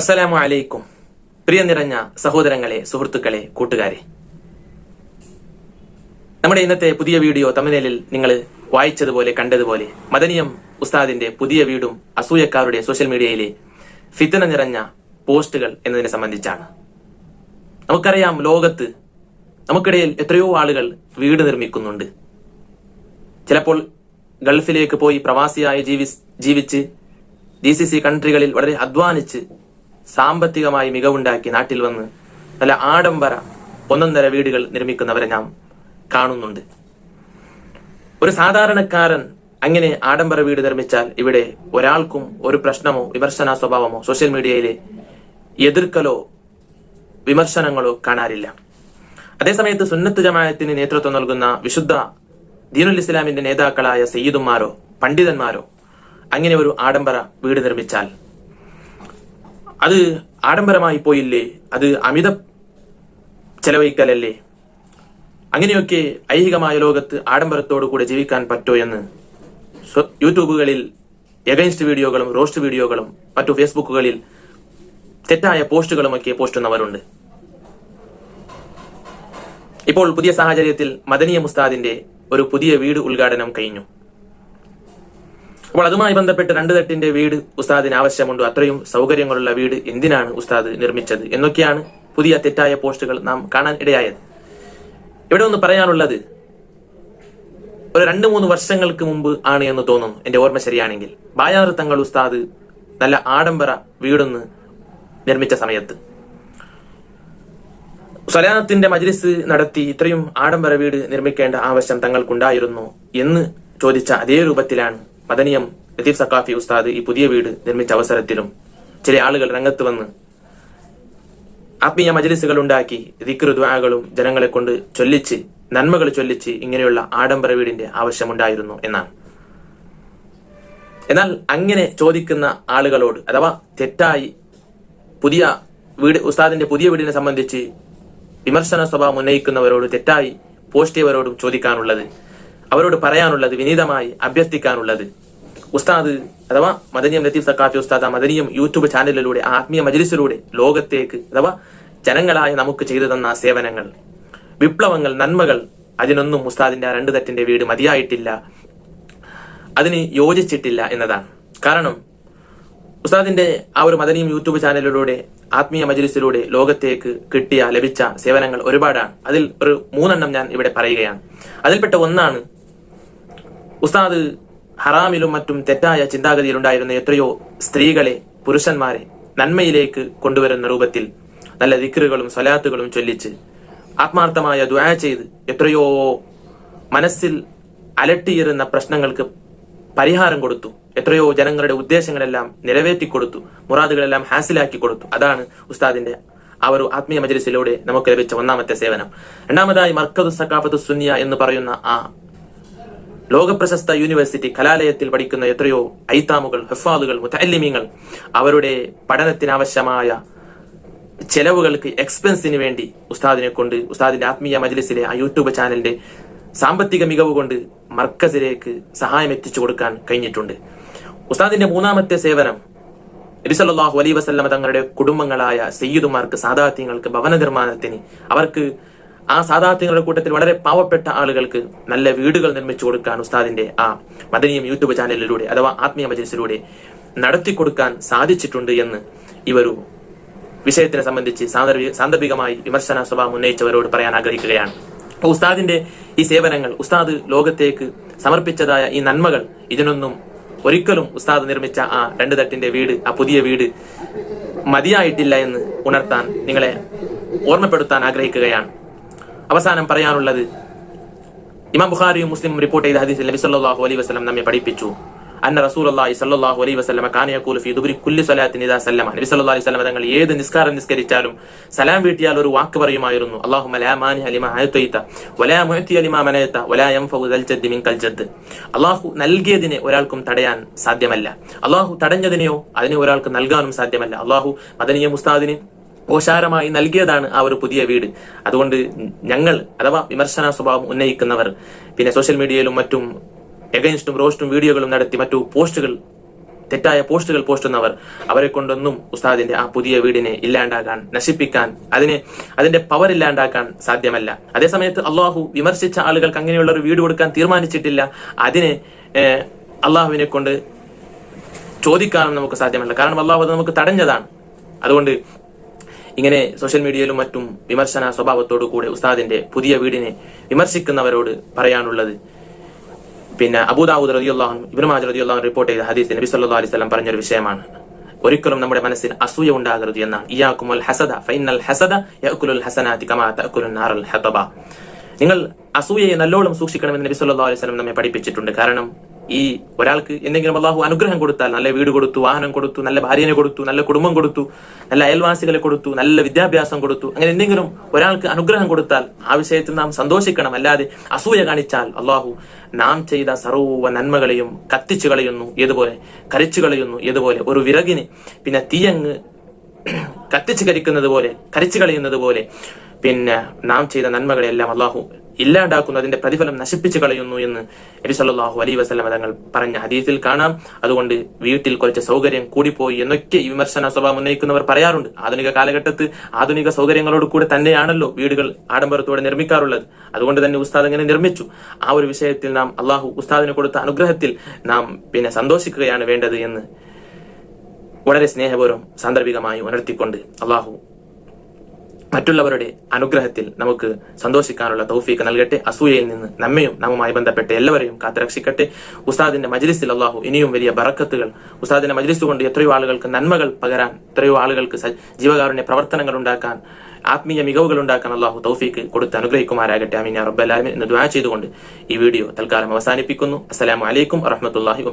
അസ്സലാമു അലൈക്കും. പ്രിയ നിറഞ്ഞ സഹോദരങ്ങളെ സുഹൃത്തുക്കളെ കൂട്ടുകാരെ. നമ്മുടെ ഇന്നത്തെ പുതിയ വീഡിയോ തമിഴിൽ നിങ്ങൾ വായിച്ചതുപോലെ കണ്ടതുപോലെ മദനിയം ഉസ്താദിന്റെ പുതിയ വീടും അസൂയക്കാരുടെ സോഷ്യൽ മീഡിയയിലെ ഫിത്തന നിറഞ്ഞ പോസ്റ്റുകൾ എന്നതിനെ സംബന്ധിച്ചാണ്. നമുക്കറിയാം ലോകത്ത് നമുക്കിടയിൽ എത്രയോ ആളുകൾ വീട് നിർമ്മിക്കുന്നുണ്ട്. ചിലപ്പോൾ ഗൾഫിലേക്ക് പോയി പ്രവാസിയായി ജീവി ജീവിച്ച് ജി സി സി കൺട്രികളിൽ വളരെ അധ്വാനിച്ച് സാമ്പത്തികമായി മികവുണ്ടാക്കി നാട്ടിൽ വന്ന് നല്ല ആഡംബര ഒന്നൊന്നര വീടുകൾ നിർമ്മിക്കുന്നവരെ നാം കാണുന്നുണ്ട്. ഒരു സാധാരണക്കാരൻ അങ്ങനെ ആഡംബര വീട് നിർമ്മിച്ചാൽ ഇവിടെ ഒരാൾക്കും ഒരു പ്രശ്നമോ വിമർശന സ്വഭാവമോ സോഷ്യൽ മീഡിയയിലെ എതിർക്കലോ വിമർശനങ്ങളോ കാണാറില്ല. അതേസമയത്ത് സുന്നത്ത് ജമായത്തിന് നേതൃത്വം നൽകുന്ന വിശുദ്ധ ദീനുൽ ഇസ്ലാമിന്റെ നേതാക്കളായ സയ്യിദുമാരോ പണ്ഡിതന്മാരോ അങ്ങനെ ഒരു ആഡംബര വീട് നിർമ്മിച്ചാൽ അത് ആഡംബരമായി പോയില്ലേ? അത് അമിത ചെലവഴിക്കലല്ലേ? അങ്ങനെയൊക്കെ ഐഹികമായ ലോകത്ത് ആഡംബരത്തോടു കൂടെ ജീവിക്കാൻ പറ്റോ എന്ന് യൂട്യൂബുകളിൽ എഗൈൻസ്റ്റ് വീഡിയോകളും റോസ്റ്റ് വീഡിയോകളും മറ്റു ഫേസ്ബുക്കുകളിൽ തെറ്റായ പോസ്റ്റുകളുമൊക്കെ പോസ്റ്റുന്നവരുണ്ട്. ഇപ്പോൾ പുതിയ സാഹചര്യത്തിൽ മദനിയ മുസ്താദിന്റെ ഒരു പുതിയ വീട് ഉദ്ഘാടനം കഴിഞ്ഞു. അപ്പോൾ അതുമായി ബന്ധപ്പെട്ട് രണ്ട് തട്ടിന്റെ വീട് ഉസ്താദിന് ആവശ്യമുണ്ട്. അത്രയും സൗകര്യങ്ങളുള്ള വീട് എന്തിനാണ് ഉസ്താദ് നിർമ്മിച്ചത് എന്നൊക്കെയാണ് പുതിയ തെറ്റായ പോസ്റ്റുകൾ നാം കാണാൻ ഇടയായത്. ഇവിടെ ഒന്ന് പറയാനുള്ളത് ഒരു രണ്ട് മൂന്ന് വർഷങ്ങൾക്ക് മുമ്പ് ആണ് എന്ന് തോന്നുന്നു എന്റെ ഓർമ്മ ശരിയാണെങ്കിൽ. ബായാർ തങ്ങൾ ഉസ്താദ് നല്ല ആഡംബര വീടൊന്ന് നിർമ്മിച്ച സമയത്ത്. സ്വലാനത്തിന്റെ മജ്ലിസ് നടത്തി ഇത്രയും ആഡംബര വീട് നിർമ്മിക്കേണ്ട ആവശ്യം തങ്ങൾക്കുണ്ടായിരുന്നു എന്ന് ചോദിച്ച അതേ രൂപത്തിലാണ് മദനിയം ലത്തീഫ് സക്കാഫി ഉസ്താദ് ഈ പുതിയ വീട് നിർമ്മിച്ച അവസരത്തിലും ചില ആളുകൾ രംഗത്ത് വന്ന് ആത്മീയ മജലിസുകൾ ഉണ്ടാക്കി ദിക്രുദ്വാകളും ജനങ്ങളെ കൊണ്ട് ചൊല്ലിച്ച് നന്മകൾ ചൊല്ലിച്ച് ഇങ്ങനെയുള്ള ആഡംബര വീടിന്റെ ആവശ്യമുണ്ടായിരുന്നു എന്നാണ്. എന്നാൽ അങ്ങനെ ചോദിക്കുന്ന ആളുകളോട് അഥവാ തെറ്റായി പുതിയ വീട് ഉസ്താദിന്റെ പുതിയ വീടിനെ സംബന്ധിച്ച് വിമർശന സ്വഭാവം ഉന്നയിക്കുന്നവരോട് തെറ്റായി പോസ്റ്റ് ചെയ്യവരോടും ചോദിക്കാനുള്ളത് അവരോട് പറയാനുള്ളത് വിനീതമായി അഭ്യർത്ഥിക്കാനുള്ളത് ഉസ്താദ് അഥവാ മദനിയം ലത്തീഫ് സക്കാഫി ഉസ്താദ് ആ മദനിയം യൂട്യൂബ് ചാനലിലൂടെ ആത്മീയ മജലിസിലൂടെ ലോകത്തേക്ക് അഥവാ ജനങ്ങളായ നമുക്ക് ചെയ്തു തന്ന സേവനങ്ങൾ വിപ്ലവങ്ങൾ നന്മകൾ അതിനൊന്നും ഉസ്താദിന്റെ ആ രണ്ട് തെറ്റിന്റെ വീട് മതിയായിട്ടില്ല. അതിന് യോജിച്ചിട്ടില്ല എന്നതാണ്. കാരണം ഉസ്താദിന്റെ ആ ഒരു മദനിയും യൂട്യൂബ് ചാനലിലൂടെ ആത്മീയ മജലിസിലൂടെ ലോകത്തേക്ക് കിട്ടിയ ലഭിച്ച സേവനങ്ങൾ ഒരുപാടാണ്. അതിൽ ഒരു മൂന്നെണ്ണം ഞാൻ ഇവിടെ പറയുകയാണ്. അതിൽപ്പെട്ട ഒന്നാണ് ഉസ്താദ് ഹറാമിലും മറ്റും തെറ്റായ ചിന്താഗതിയിലുണ്ടായിരുന്ന എത്രയോ സ്ത്രീകളെ പുരുഷന്മാരെ നന്മയിലേക്ക് കൊണ്ടുവരുന്ന രൂപത്തിൽ നല്ല ദിക്കറുകളും സ്വലാത്തുകളും ചൊല്ലിച്ച് ആത്മാർത്ഥമായ ദ്വാ ചെയ്ത് എത്രയോ മനസ്സിൽ അലട്ടിയിരുന്ന പ്രശ്നങ്ങൾക്ക് പരിഹാരം കൊടുത്തു. എത്രയോ ജനങ്ങളുടെ ഉദ്ദേശങ്ങളെല്ലാം നിറവേറ്റി കൊടുത്തു മുറാദുകളെല്ലാം ഹാസിലാക്കി കൊടുത്തു അതാണ് ഉസ്താദിന്റെ ആ ഒരു ആത്മീയ മജലിസിലൂടെ നമുക്ക് ലഭിച്ച ഒന്നാമത്തെ സേവനം. രണ്ടാമതായി മർക്കദു സക്കാഫത്ത് സുന്നിയ എന്ന് പറയുന്ന ആ ലോകപ്രശസ്ത യൂണിവേഴ്സിറ്റി കലാലയത്തിൽ പഠിക്കുന്ന എത്രയോ ഐത്താമുകൾ ഹെഫാദുകൾ മുത്തല്ലിമീങ്ങൾ അവരുടെ പഠനത്തിനാവശ്യമായ ചെലവുകൾക്ക് എക്സ്പെൻസിന് വേണ്ടി ഉസ്താദിനെ കൊണ്ട് ഉസ്താദിന്റെ ആത്മീയ മജ്ലിസിലെ ആ യൂട്യൂബ് ചാനലിന്റെ സാമ്പത്തിക മികവ് കൊണ്ട് മർക്കസിലേക്ക് സഹായം എത്തിച്ചു കൊടുക്കാൻ കഴിഞ്ഞിട്ടുണ്ട്. ഉസ്താദിന്റെ മൂന്നാമത്തെ സേവനം നബിസല്ലാഹു അലൈ വസല്ലമ തങ്ങളുടെ കുടുംബങ്ങളായ സയ്യിദുമാർക്ക് സാദാത്യങ്ങൾക്ക് ഭവന നിർമ്മാണത്തിന് അവർക്ക് ആ സാധാർത്ഥ്യങ്ങളുടെ കൂട്ടത്തിൽ വളരെ പാവപ്പെട്ട ആളുകൾക്ക് നല്ല വീടുകൾ നിർമ്മിച്ചു കൊടുക്കാൻ ഉസ്താദിന്റെ ആ മദനീയം യൂട്യൂബ് ചാനലിലൂടെ അഥവാ ആത്മീയ മജലിസിലൂടെ നടത്തി കൊടുക്കാൻ സാധിച്ചിട്ടുണ്ട് എന്ന് ഇവരു വിഷയത്തിനെ സംബന്ധിച്ച് സാന്ദർഭികമായി വിമർശന സ്വഭാവം ഉന്നയിച്ചവരോട് പറയാൻ ആഗ്രഹിക്കുകയാണ്. ഉസ്താദിന്റെ ഈ സേവനങ്ങൾ ഉസ്താദ് ലോകത്തേക്ക് സമർപ്പിച്ചതായ ഈ നന്മകൾ ഇതിനൊന്നും ഒരിക്കലും ഉസ്താദ് നിർമ്മിച്ച ആ രണ്ട് തട്ടിന്റെ വീട് ആ പുതിയ വീട് മതിയായിട്ടില്ല എന്ന് ഉണർത്താൻ നിങ്ങളെ ഓർമ്മപ്പെടുത്താൻ ആഗ്രഹിക്കുകയാണ്. അവസാനം പറയാനുള്ളത് ഇമാം ബുഖാരിയും മുസ്ലിം റിപ്പോർട്ട് ചെയ്ത ഹദീസിൽ നബി സല്ലല്ലാഹു അലൈഹി വസല്ലം നമ്മെ പഠിപ്പിച്ചു. അന്ന റസൂലുള്ളാഹി സല്ലല്ലാഹു അലൈഹി വസല്ലം കാന യഖൂലു ഫീ ദുബരി കുല്ലി സ്വലാത്തിൻ ഇദാ സല്ലമ. നബി സല്ലല്ലാഹു അലൈഹി വസല്ലം തങ്ങൾ ഏത് നിസ്കാരം നിസ്കരിച്ചാലും സലാം വീട്ടിയാൽ ഒരു വാക്ക് പറയുമായിരുന്നു. അല്ലാഹുമ്മ ലാ മാനിഹ ലിമാ ആതൈത വലാ മുഅതിയ ലിമാ മനയത വലാ യൻഫഉ ദൽ ജദ്ദി മിൻകൽ ജദ്ദ്. അല്ലാഹു നൽകിയതിനെ ഒരാൾക്കും തടയാൻ സാധ്യമല്ല. അല്ലാഹു തടഞ്ഞതിനെയോ അതിനെ ഒരാൾക്ക് നൽകാനും സാധ്യമല്ല. അല്ലാഹു മദനിയ മുസ്താദിന് ഓശാരമായി നൽകിയതാണ് ആ ഒരു പുതിയ വീട്. അതുകൊണ്ട് ഞങ്ങൾ അഥവാ വിമർശന സ്വഭാവം ഉന്നയിക്കുന്നവർ പിന്നെ സോഷ്യൽ മീഡിയയിലും മറ്റും എഗൈൻസ്റ്റും റോസ്റ്റും വീഡിയോകളും നടത്തി മറ്റു പോസ്റ്റുകൾ തെറ്റായ പോസ്റ്റുകൾ പോസ്റ്റുന്നവർ അവരെ കൊണ്ടൊന്നും ഉസ്താദിന്റെ ആ പുതിയ വീടിനെ ഇല്ലാണ്ടാക്കാൻ നശിപ്പിക്കാൻ അതിനെ അതിന്റെ പവർ ഇല്ലാണ്ടാക്കാൻ സാധ്യമല്ല. അതേസമയത്ത് അള്ളാഹു വിമർശിച്ച ആളുകൾക്ക് അങ്ങനെയുള്ള ഒരു വീട് കൊടുക്കാൻ തീരുമാനിച്ചിട്ടില്ല. അതിനെ അള്ളാഹുവിനെ കൊണ്ട് ചോദിക്കാനും നമുക്ക് സാധ്യമല്ല. കാരണം അള്ളാഹു അത് നമുക്ക് തടഞ്ഞതാണ്. അതുകൊണ്ട് ഇങ്ങനെ സോഷ്യൽ മീഡിയയിലും മറ്റും വിമർശന സ്വഭാവത്തോടു കൂടെ ഉസ്താദിന്റെ പുതിയ വീടിനെ വിമർശിക്കുന്നവരോട് പറയാനുള്ളത്. പിന്നെ അബൂദാവൂദ് ഇബ്രമാജ് ഇബ്നു റളിയല്ലാഹു റിപ്പോർട്ട് ചെയ്ത ഹദീസ് നബി സല്ലല്ലാഹു അലൈഹി വസല്ലം പറഞ്ഞൊരു വിഷയമാണ്. ഒരിക്കലും നമ്മുടെ മനസ്സിൽ അസൂയ ഉണ്ടാകരുത് എന്നാണ്. ഇയാക്കുമുൽ ഹസദ ഫൈനൽ ഹസദ യഅകുലുൽ ഹസനാതി ഹതബ. നിങ്ങൾ അസൂയയെ നല്ലോണം സൂക്ഷിക്കണമെന്ന് നബി സല്ലല്ലാഹു അലൈഹി വസല്ലം നമ്മെ പഠിപ്പിച്ചിട്ടുണ്ട്. കാരണം ഈ ഒരാൾക്ക് എന്തെങ്കിലും അള്ളാഹു അനുഗ്രഹം കൊടുത്താൽ നല്ല വീട് കൊടുത്തു വാഹനം കൊടുത്തു നല്ല ഭാര്യനെ കൊടുത്തു നല്ല കുടുംബം കൊടുത്തു നല്ല അയൽവാസികളെ കൊടുത്തു നല്ല വിദ്യാഭ്യാസം കൊടുത്തു അങ്ങനെ എന്തെങ്കിലും ഒരാൾക്ക് അനുഗ്രഹം കൊടുത്താൽ ആ വിഷയത്തിൽ നാം സന്തോഷിക്കണം. അല്ലാതെ അസൂയ കാണിച്ചാൽ അള്ളാഹു നാം ചെയ്ത സർവ നന്മകളെയും കത്തിച്ചു കളയുന്നു ഏതുപോലെ? കരിച്ചു കളയുന്നു ഏതുപോലെ? ഒരു വിറകിന് പിന്നെ തീയങ്ങ് കത്തിച്ചു കരിക്കുന്നത് പോലെ കരിച്ചു കളയുന്നത് പോലെ പിന്നെ നാം ചെയ്ത നന്മകളെല്ലാം അള്ളാഹു ഇല്ലാണ്ടാക്കുന്നു അതിന്റെ പ്രതിഫലം നശിപ്പിച്ചു കളയുന്നു എന്ന് നബി അലൈ വസല്ലം തങ്ങൾ പറഞ്ഞ ഹദീസിൽ കാണാം. അതുകൊണ്ട് വീട്ടിൽ കുറച്ച് സൗകര്യം കൂടിപ്പോയി എന്നൊക്കെ ഈ വിമർശന സ്വഭാവം ഉന്നയിക്കുന്നവർ പറയാറുണ്ട്. ആധുനിക കാലഘട്ടത്ത് ആധുനിക സൗകര്യങ്ങളോട് കൂടെ തന്നെയാണല്ലോ വീടുകൾ ആഡംബരത്തോടെ നിർമ്മിക്കാറുള്ളത്. അതുകൊണ്ട് തന്നെ ഉസ്താദ് ഇങ്ങനെ നിർമ്മിച്ചു. ആ ഒരു വിഷയത്തിൽ നാം അള്ളാഹു ഉസ്താദിന് കൊടുത്ത അനുഗ്രഹത്തിൽ നാം പിന്നെ സന്തോഷിക്കുകയാണ് വേണ്ടത് എന്ന് വളരെ സ്നേഹപൂർവം സാന്ദർഭികമായി ഉണർത്തിക്കൊണ്ട് അള്ളാഹു മറ്റുള്ളവരുടെ അനുഗ്രഹത്തിൽ നമുക്ക് സന്തോഷിക്കാനുള്ള തൗഫീക്ക് നൽകട്ടെ. അസൂയയിൽ നിന്ന് നമ്മയും നമ്മുമായി ബന്ധപ്പെട്ട എല്ലാവരെയും കാത്തുരക്ഷിക്കട്ടെ. ഉസ്താദിന്റെ മജ്ലിസിൽ അള്ളാഹു ഇനിയും വലിയ ബറക്കത്തുകൾ. ഉസ്താദിന്റെ മജ്ലിസ് കൊണ്ട് എത്രയോ ആളുകൾക്ക് നന്മകൾ പകരാൻ എത്രയോ ആളുകൾക്ക് ജീവകാരുണ്യ പ്രവർത്തനങ്ങൾ ഉണ്ടാക്കാൻ ആത്മീയ മികവുകൾ ഉണ്ടാക്കാൻ അള്ളാഹു തൗഫീക്ക് കൊടുത്ത് അനുഗ്രഹിക്കുമാരാകട്ടെ അമീൻ റബ്ബലാമിൻ എന്ന് ദ്വാ ചെയ്തുകൊണ്ട് ഈ വീഡിയോ തൽക്കാലം അവസാനിപ്പിക്കുന്നു. അസ്സലാമു അലൈക്കും വറഹ്മത്തുള്ളാഹി വബറകാതുഹു